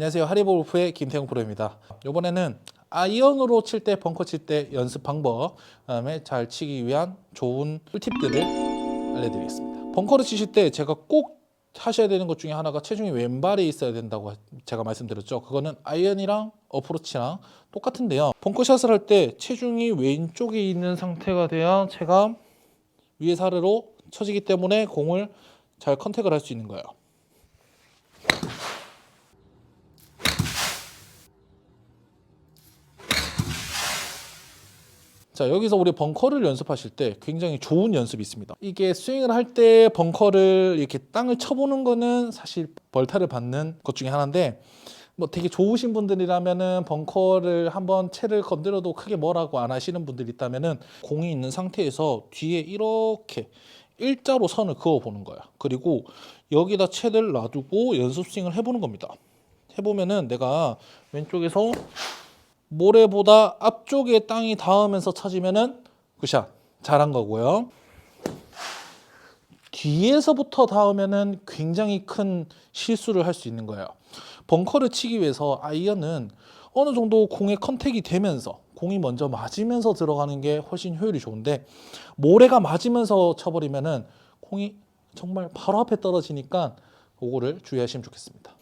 안녕하세요. 하리볼프의 김태형 프로입니다. 이번에는 아이언으로 칠 때 벙커 칠 때 연습 방법, 그다음에 잘 치기 위한 좋은 꿀팁들을 알려드리겠습니다. 벙커를 치실 때 제가 꼭 하셔야 되는 것 중에 하나가 체중이 왼발에 있어야 된다고 제가 말씀드렸죠. 그거는 아이언이랑 어프로치랑 똑같은데요. 벙커샷을 할 때 체중이 왼쪽에 있는 상태가 돼야 제가 위에서 아래로 쳐지기 때문에 공을 잘 컨택을 할 수 있는 거예요. 자 여기서 우리 벙커를 연습하실 때 굉장히 좋은 연습이 있습니다. 이게 스윙을 할 때 벙커를 이렇게 땅을 쳐보는 거는 사실 벌타를 받는 것 중에 하나인데 뭐 되게 좋으신 분들이라면은 벙커를 한번 채를 건드려도 크게 뭐라고 안 하시는 분들이 있다면은 공이 있는 상태에서 뒤에 이렇게 일자로 선을 그어 보는 거야. 그리고 여기다 채를 놔두고 연습 스윙을 해보는 겁니다. 해보면은 내가 왼쪽에서 모래보다 앞쪽에 땅이 닿으면서 쳐지면은 굿샷 잘한 거고요. 뒤에서부터 닿으면은 굉장히 큰 실수를 할 수 있는 거예요. 벙커를 치기 위해서 아이언은 어느 정도 공에 컨택이 되면서 공이 먼저 맞으면서 들어가는 게 훨씬 효율이 좋은데 모래가 맞으면서 쳐버리면은 공이 정말 바로 앞에 떨어지니까 그거를 주의하시면 좋겠습니다.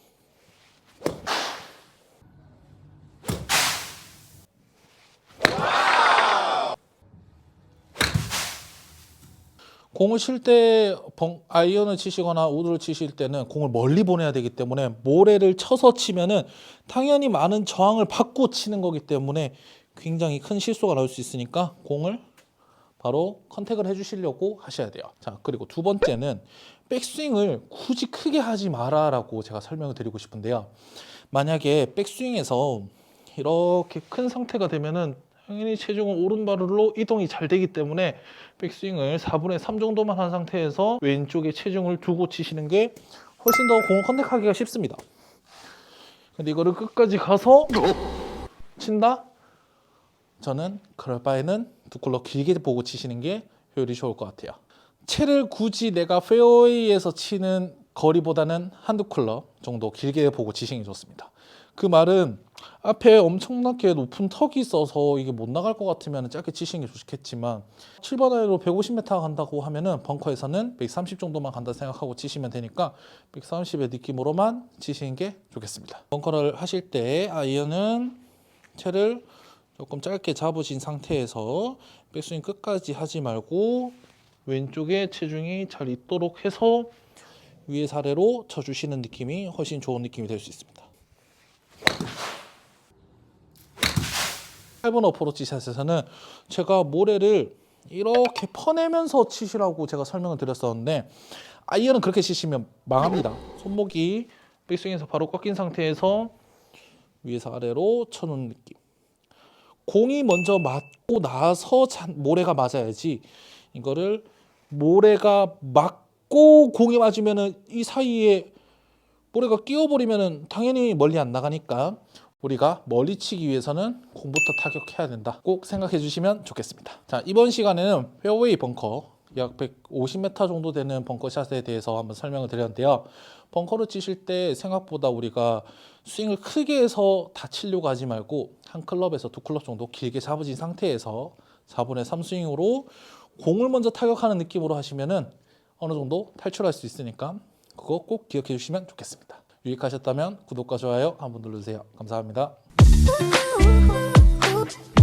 공을 칠 때 아이언을 치시거나 우드를 치실 때는 공을 멀리 보내야 되기 때문에 모래를 쳐서 치면은 당연히 많은 저항을 받고 치는 거기 때문에 굉장히 큰 실수가 나올 수 있으니까 공을 바로 컨택을 해주시려고 하셔야 돼요. 자 그리고 두 번째는 백스윙을 굳이 크게 하지 마라라고 제가 설명을 드리고 싶은데요. 만약에 백스윙에서 이렇게 큰 상태가 되면은 당연히 체중은 오른발로 이동이 잘 되기 때문에 백스윙을 4분의 3 정도만 한 상태에서 왼쪽에 체중을 두고 치시는 게 훨씬 더 공을 컨택하기가 쉽습니다. 근데 이거를 끝까지 가서 친다? 저는 그럴 바에는 두 콜러 길게 보고 치시는 게 효율이 좋을 것 같아요. 채를 굳이 내가 페어웨이에서 치는 거리보다는 한두 콜러 정도 길게 보고 치시는 게 좋습니다. 그 말은 앞에 엄청나게 높은 턱이 있어서 이게 못 나갈 것 같으면 짧게 치시는 게 좋겠지만 7번 아이로 150m 간다고 하면은 벙커에서는 130 정도만 간다 생각하고 치시면 되니까 130의 느낌으로만 치시는 게 좋겠습니다. 벙커를 하실 때 아이언은 채를 조금 짧게 잡으신 상태에서 백스윙 끝까지 하지 말고 왼쪽에 체중이 잘 있도록 해서 위에서 아래로 쳐주시는 느낌이 훨씬 좋은 느낌이 될 수 있습니다. 8번 어프로치 샷에서는 제가 모래를 이렇게 퍼내면서 치시라고 제가 설명을 드렸었는데 아이언은 그렇게 치시면 망합니다. 손목이 백스윙에서 바로 꺾인 상태에서 위에서 아래로 쳐놓은 느낌. 공이 먼저 맞고 나서 모래가 맞아야지 이거를 모래가 맞고 공이 맞으면은 이 사이에 모래가 끼어버리면은 당연히 멀리 안 나가니까 우리가 멀리 치기 위해서는 공부터 타격해야 된다. 꼭 생각해 주시면 좋겠습니다. 자, 이번 시간에는 페어웨이 벙커 약 150m 정도 되는 벙커샷에 대해서 한번 설명을 드렸는데요. 벙커를 치실 때 생각보다 우리가 스윙을 크게 해서 다 치려고 하지 말고 한 클럽에서 두 클럽 정도 길게 잡으신 상태에서 4분의 3 스윙으로 공을 먼저 타격하는 느낌으로 하시면은 어느 정도 탈출할 수 있으니까 그거 꼭 기억해 주시면 좋겠습니다. 유익하셨다면 구독과 좋아요 한번 눌러주세요. 감사합니다.